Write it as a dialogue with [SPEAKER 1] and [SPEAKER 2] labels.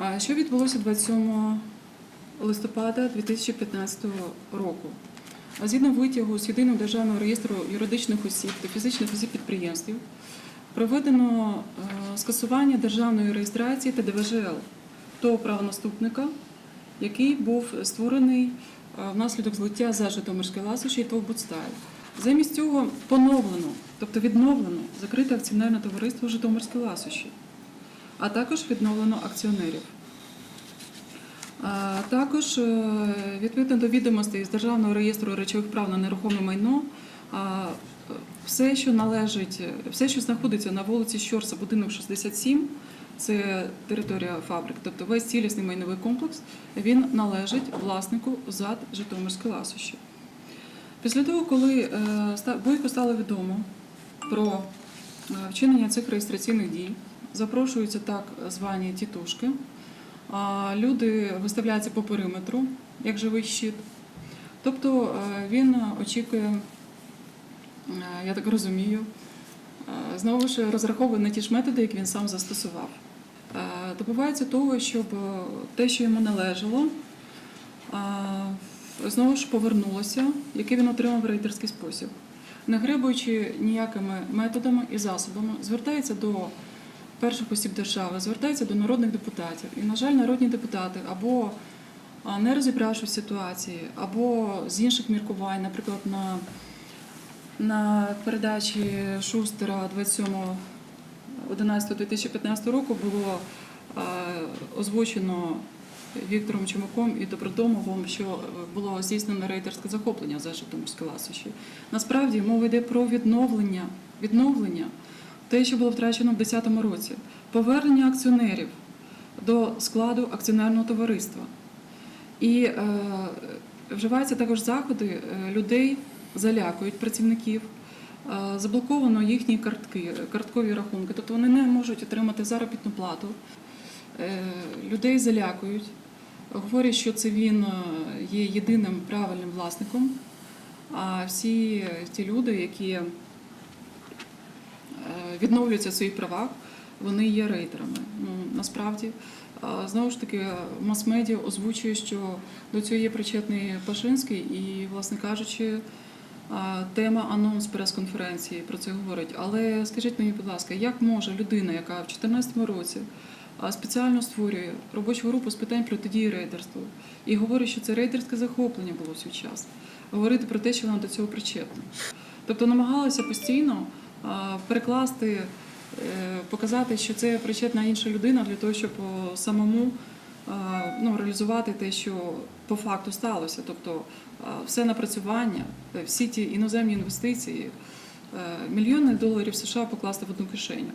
[SPEAKER 1] А Що відбулося 27 листопада 2015 року? А Згідно витягу з єдиного державного реєстру юридичних осіб та фізичних осіб підприємств проведено е, скасування державної реєстрації та ДВЖЛ того правонаступника, який був створений е, внаслідок злиття за Житомирське ласощі ТОВ «Будстайл». Замість цього поновлено, тобто відновлено закрите акціонерне товариство Житомирське ласощі, а також відновлено акціонерів. Також е, відповідно до відомостей з Державного реєстру речових прав на нерухоме майно, все, що належить, все, що знаходиться на вулиці Щорса, будинок 67, це територія фабрик, тобто весь цілісний майновий комплекс, він належить власнику ЗАД Житомирське ласощі. Після того, коли е, Бойко стало відомо про е, вчинення цих реєстраційних дій, запрошуються так звані тітушки. Люди виставляються по периметру, як живий щит. Тобто е, він очікує, е, я так розумію, е, знову ж розраховує на ті ж методи, які він сам застосував. Добувається того, щоб те, що йому належало, знову ж повернулося, яке він отримав в рейдерський спосіб. Не гребуючи ніякими методами і засобами, звертається до перших осіб держави, звертається до народних депутатів. І, на жаль, народні депутати або не розібравшись в ситуації, або з інших міркувань, наприклад, на, на передачі Шустера 27.11.2015 року було озвучено Віктором Чумаком і Добродомовим, що е, було здійснено рейдерське захоплення за Житомирське ласощі. Насправді мова йде про відновлення, відновлення те, що було втрачено в 2010 році, повернення акціонерів до складу акціонерного товариства. І е, вживаються також заходи, е, людей залякують працівників, е, заблоковано їхні картки, карткові рахунки, тобто вони не можуть отримати заробітну плату. Е, людей залякують, говорять, що це він е, є єдиним правильним власником. А всі ті люди, які е, відновлюються в своїх правах, вони є рейдерами. Ну, насправді, знову ж таки, мас-медіа озвучує, що до цього є причетний Пашинський, і, власне кажучи, тема анонс прес-конференції про це говорить. Але скажіть мені, будь ласка, як може людина, яка в 2014 році спеціально створює робочу групу з питань протидії рейдерству і говорить, що це рейдерське захоплення було свій час, говорити про те, що вона до цього причетна. Тобто намагалася постійно перекласти, е, показати, що це причетна інша людина для того, щоб самому ну, реалізувати те, що по факту сталося. Тобто все напрацювання, е, всі ті іноземні інвестиції, е, мільйони доларів США покласти в одну кишеню.